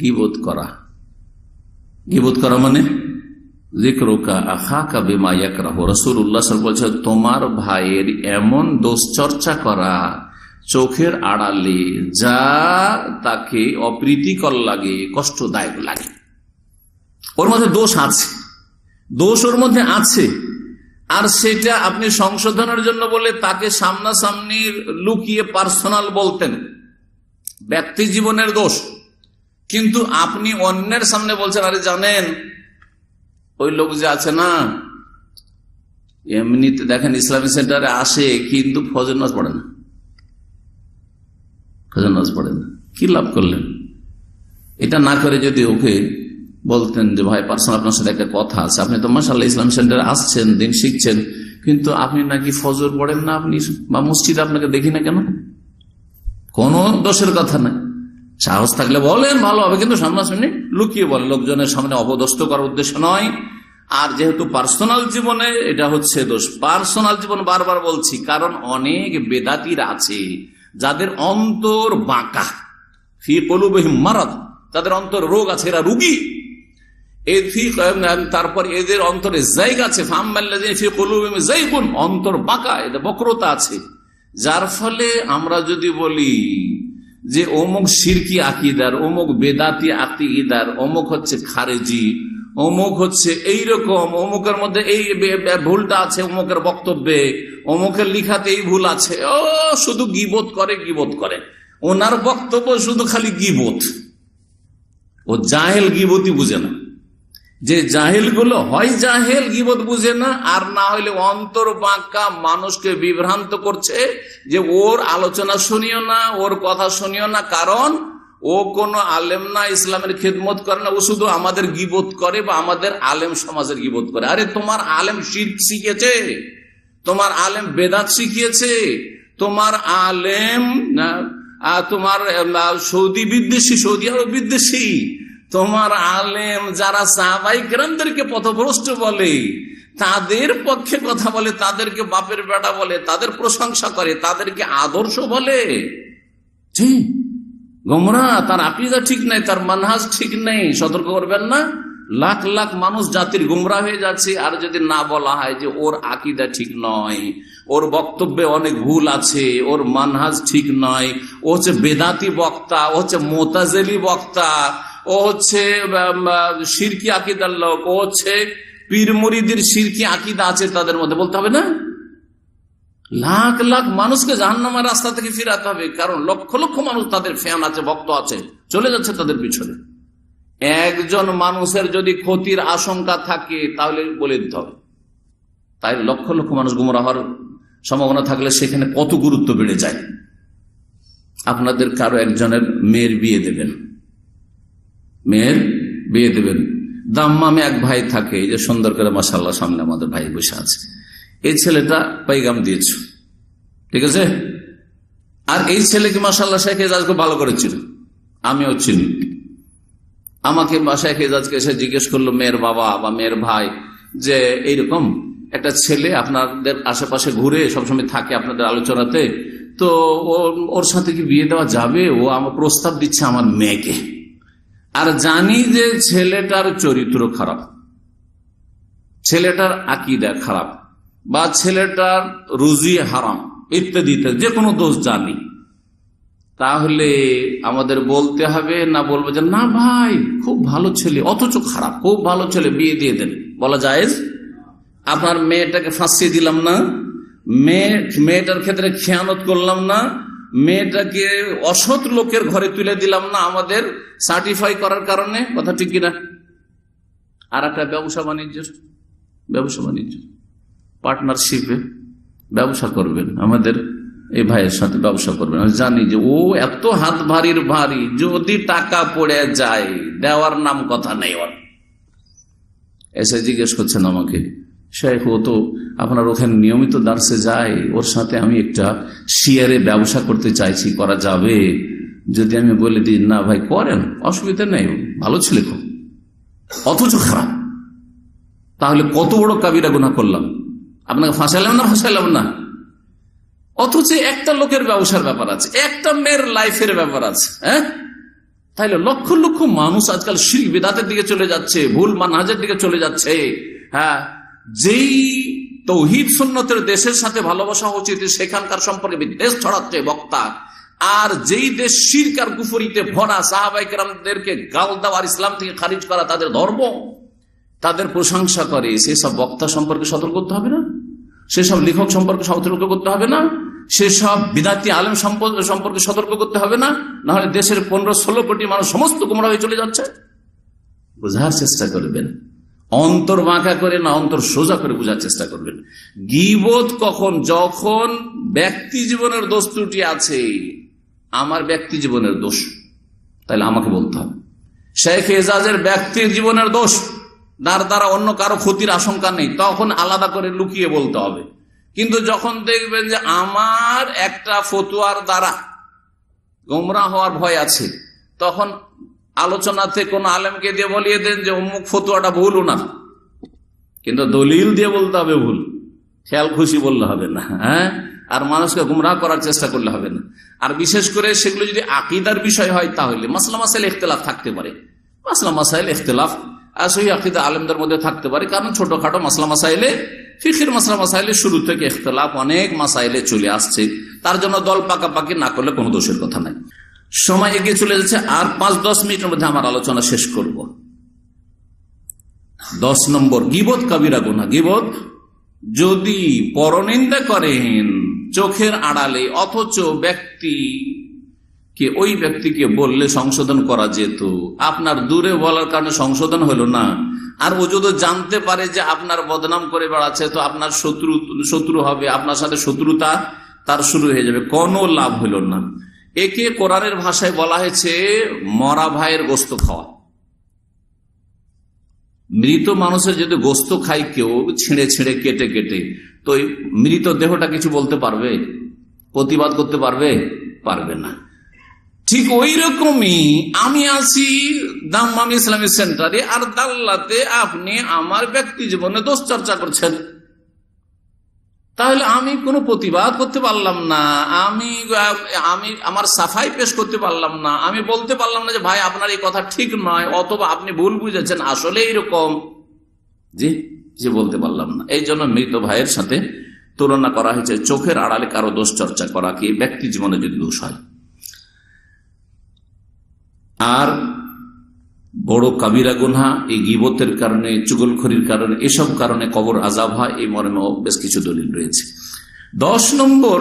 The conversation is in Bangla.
গিবোধ করা। গিবোধ করা মানে? তোমার ভাইয়ের এমন দোষ চর্চা করা চোখের আড়ালে যা তাকে অপ্রীতিকর লাগে, কষ্টদায়ক লাগে। ওর মধ্যে দোষ আছে। দোষ ওর মধ্যে আছে। আর সেটা আপনি সংশোধনের জন্য বলে তাকে সামনাসামনি লুকিয়ে পার্সোনাল বলতেন। ব্যক্তি জীবনের দোষ। কিন্তু আপনি অন্যের সামনে বলছেন, আরে জানেন, ওই লোক যে আছে না, এমনিতে দেখেন ইসলামী সেন্টারে আসে, কিন্তু ফজর নাজ পড়ে না। ফজর নাজ পড়ে না। কি লাভ করলেন? এটা না করে যদি ওকে বলতেন যে, ভাই, পার্সোনাল আপনার সাথে একটা কথা আছে। আপনি তো মাসাল্লাহ ইসলাম সেন্টারে আসছেন, দিন শিখছেন, কিন্তু আপনি নাকি ফজর পড়েন না? আপনি বা মসজিদ আপনাকে দেখি না কেন? কোন দোষের কথা নাই। সাহস থাকলে বলেন, ভালো হবে। কিন্তু সামনাসামনি লুকিয়ে বলেন, লোকজনের সামনে অপদস্থ করার উদ্দেশ্য নয়। আর যেহেতু পার্সোনাল জীবনে এটা হচ্ছে দোষ পার্সোনাল জীবন বারবার বলছি, কারণ অনেক বেদাতির আছে, যাদের অন্তর বাঁকা। ফি মারাদ তাদের অন্তর রোগ আছে, এরা রুগী। তারপর এদের অন্তরে জায়গা আছে অন্তর বাঁকা, এদের বক্রতা আছে। যার ফলে আমরা যদি বলি যে অমুক সিরকি আকিদার, অমুক বেদাতি আকিদার, অমুক হচ্ছে খারেজি, অমুক হচ্ছে এই রকম অমুকের মধ্যে এই ভুলটা আছে অমুকের বক্তব্যে, অমুকের লিখাতে এই ভুল আছে। ও, শুধু গিবোধ করে গিবোধ করে। ওনার বক্তব্য শুধু খালি গিবোধ ও জাহেল গিবতি বুঝে না। যে জাহেলগুলো হয় জাহেল, গিবত বুঝে না, আর না হইলে অন্তর বাঁকা মানুষকে বিভ্রান্ত করছে যে ওর আলোচনা শুনিও না, ওর কথা শুনিও না, কারণ ও কোন আলেম না, ইসলামের খেদমত করে না, ও শুধু আমাদের গিবোধ করে বা আমাদের আলেম সমাজের গিবোধ করে। আরে তোমার আলেম শিখেছে, তোমার আলেম বেদাত শিখিয়েছে, তোমার আলেম তোমার সৌদি বিদ্বেষী, সৌদি আরব বিদ্বেষী তোমার আলেম যারা সাহাবাই গ্রামদেরকে পথভ্রষ্ট বলে, তাদের পক্ষে কথা বলে, তাদেরকে বাপের বেটা বলে, তাদের প্রশংসা করে, তাদেরকে আদর্শ বলে। গোমরা, তার আপিদা ঠিক নাই, তার মানহাজ ঠিক নেই, সতর্ক করবেন না। লাখ লাখ মানুষ জাতির গুমরা হয়ে যাচ্ছে, আর যদি না বলা হয় যে ওর আকিদা ঠিক নয়, ওর বক্তব্যে অনেক ভুল আছে, ওর মানহাজ ঠিক নয়, ও হচ্ছে বেদাতি বক্তা, ও হচ্ছে মোতাজেলি বক্তা ও হচ্ছে সিরকি আকিদার লোক ও হচ্ছে পীর মুরিদির সিরকি আকিদা আছে তাদের মধ্যে, বলতে হবে না? লাখ লাখ মানুষকে জাহান্নামের রাস্তা থেকে ফিরাতে হবে, কারণ লক্ষ লক্ষ মানুষ তাদের ফ্যান আছে, ভক্ত আছে, চলে যাচ্ছে তাদের পিছনে। একজন মানুষের যদি ক্ষতির আশঙ্কা থাকে, তাহলে বলে দিতে হবে। তাই লক্ষ লক্ষ মানুষ গুমরা হওয়ার সম্ভাবনা থাকলে সেখানে কত গুরুত্ব বেড়ে যায়? আপনাদের কারও একজনের মেয়ের বিয়ে দেবেন। মেয়ের বিয়ে দেবেন। দাম্মামে এক ভাই থাকে, এই যে সুন্দর করে মাসাল্লাহ সামনে আমাদের ভাই বসে আছে। এই ছেলেটা পাইগাম দিয়েছ। ঠিক আছে? আর এই ছেলেকে মাসাল্লাহ শেখ এজাজকে ভালো করেছিল আমিও চিনি। আমাকে বাসায় এজাজকে এসে জিজ্ঞেস করল, মেয়ের বাবা বা মেয়ের ভাই যে এইরকম একটা ছেলে আপনাদের আশেপাশে ঘুরে সবসময় থাকে আপনাদের আলোচনাতে, তো ওর সাথে কি বিয়ে দেওয়া যাবে? ও আমার প্রস্তাব দিচ্ছে আমার মেয়েকে। আর জানি যে ছেলেটার চরিত্র খারাপ, ছেলেটার আকিদা খারাপ, বা ছেলেটার রুজি হারাম, ইত্যাদি যে কোনো দোষ জানি। তাহলে আমাদের বলতে হবে, না বলব যে, না ভাই, খুব ভালো ছেলে, অথচ খারাপ, খুব ভালো ছেলে, বিয়ে দিয়ে দেন। বলা যায় আপনার মেয়েটাকে ফাঁসিয়ে দিলাম না, মেয়ে, মেয়েটার ক্ষেত্রে খেয়ানত করলাম না মেয়েটাকে অসৎ লোকের ঘরে তুলে দিলাম না আমাদের সার্টিফাই করার কারণে? কথা ঠিক কিনা? আর একটা ব্যবসা বাণিজ্য। ব্যবসা বাণিজ্য। পার্টনারশিপে ব্যবসা করবেন। আমাদের এই ভাইয়ের সাথে ব্যবসা করবেন। আমি জানি যে ও এত হাত ভারীর ভারী, যদি টাকা পড়ে যায়, দেওয়ার নাম কথা নেই এসে জিজ্ঞেস করছেন আমাকে শেখ ও তো আপনার ওখানে নিয়মিত দার্সে যায়, ওর সাথে আমি একটা শিয়ারে ব্যবসা করতে চাইছি, করা যাবে। যদি আমি বলে দিই, না ভাই, করেন, অসুবিধা নেই, ভালো ছেলে খুব। অথচ খারাপ। তাহলে কত বড় কাবিরা গুণা করলাম? আপনাকে ফাঁসাইলাম না ফাঁসাইলাম না? অথচ একটা লোকের ব্যবসার ব্যাপার আছে, একটা মেয়ের লাইফের ব্যাপার আছে হ্যাঁ? তাইলে লক্ষ লক্ষ মানুষ আজকাল শিল বেদাতের দিকে চলে যাচ্ছে, ভুল মানহাজের দিকে চলে যাচ্ছে। হ্যাঁ? যেই তৌহিদ সুন্নতের দেশের সাথে ভালোবাসা উচিত সেখানকার সম্পর্কে বিদ্বেষ ছড়াচ্ছে, বক্তা। আর যেই দেশ শিরকার কুফরিতে ভরা সাহাবাইকেরামদেরকে গাল দেওয়ার ইসলাম থেকে খারিজ করা তাদের ধর্ম, তাদের প্রশংসা করে, সেসব বক্তা সম্পর্কে সতর্ক করতে হবে না? সেসব লেখক সম্পর্কে সতর্ক করতে হবে না? সেসব বিদাতি আলেম সম্পর্কে সতর্ক করতে হবে না? নাহলে দেশের পনেরো, ষোলো কোটি মানুষ সমস্ত গুমরা হয়ে চলে যাচ্ছে? বোঝার চেষ্টা করবেন। অন্তর বাঁকা করে না, অন্তর সোজা করে বোঝার চেষ্টা করবেন। গিবোধ কখন? যখন ব্যক্তি জীবনের দোষ ত্রুটি আছে, আমার ব্যক্তি জীবনের দোষ, তাহলে আমাকে বলতে হবে। শেখ এজাজের ব্যক্তির জীবনের দোষ, তার দ্বারা অন্য কারও ক্ষতির আশঙ্কা নেই, তখন আলাদা করে লুকিয়ে বলতে হবে। কিন্তু যখন দেখবেন যে আমার একটা ফতুয়ার দ্বারা গোমরা হওয়ার ভয় আছে, তখন আলোচনাতে কোন আলেমকে দিয়ে বলিয়ে দেন যে, অমুক ফতুয়াটা ভুল না কিন্তু দলিল দিয়ে বলতে হবে ভুল। খেয়াল খুশি বললে হবে না হ্যাঁ? আর মানুষকে গুমরাহ করার চেষ্টা করলে হবে না। আর বিশেষ করে সেগুলো যদি আকিদার বিষয় হয় তাহলে মাসলা মাসাইল ইখতলাফ থাকতে পারে। মাসলা মাসাইল ইখতলাফ আর সেই আকিদা আলেমদের মধ্যে থাকতে পারে। কারণ ছোটখাটো মাসলা মাসাইলে, ফিখির মাসলা মাসাইলে শুরু থেকে ইখতলাফ অনেক মাসাইলে চলে আসছে। তার জন্য দল পাকাপাকি না করলে কোনো দোষের কথা নাই। সময় এগিয়ে চলে যাচ্ছে, আর পাঁচ, দশ মিনিটের মধ্যে আমার আলোচনা শেষ করব। দশ নম্বর, গিবত কাবিরা গুনা গিবত, যদি পরনিন্দা করেন চোখের আড়ালে, অথচ ব্যক্তি কে ওই ব্যক্তিকে বললে সংশোধন করা যেত। আপনার দূরে বলার কারণে সংশোধন হলো না। আর ও যদি জানতে পারে যে আপনার বদনাম করে বেড়াচ্ছে, তো আপনার শত্রু শত্রু হবে, আপনার সাথে শত্রুতা তার শুরু হয়ে যাবে। কোনো লাভ হইল না। একে কোরআনের ভাষায় বলা হয়েছে মরা ভাইয়ের গোস্ত খাওয়া। মৃত মানুষের যদি গোস্ত খাই কেউ, ছিঁড়ে ছিঁড়ে, কেটে কেটে, তো মৃত দেহটা কিছু বলতে পারবে? প্রতিবাদ করতে পারবে? পারবে না। ঠিক ওই রকমই আমি আছি দাম্মাম ইসলামিক সেন্টারে, আর দাল্লাতে আপনি আমার ব্যক্তি জীবনে দোষ চর্চা করছেন। তাহলে আমি কোনো প্রতিবাদ করতে পারলাম না, আমি আমি আমার সাফাই পেশ করতে পারলাম না, আমি বলতে পারলাম না যে ভাই আপনার এই কথা ঠিক নয়, অথবা আপনি ভুল বুঝেছেন আসলে এইরকম জি যে বলতে পারলাম না। এই জন্য মৃত ভাইয়ের সাথে তুলনা করা হয়েছে, চোখের আড়ালে কারও দোষ চর্চা করা কি ব্যক্তি জীবনে যদি দোষ হয়। আর বড় কাবিরা গুনহা, এই গিবতের কারণে, চুগলখড়ির কারণে, এসব কারণে কবর আজাব হয়, এই মর্মেও বেশ কিছু দলিল রয়েছে। দশ নম্বর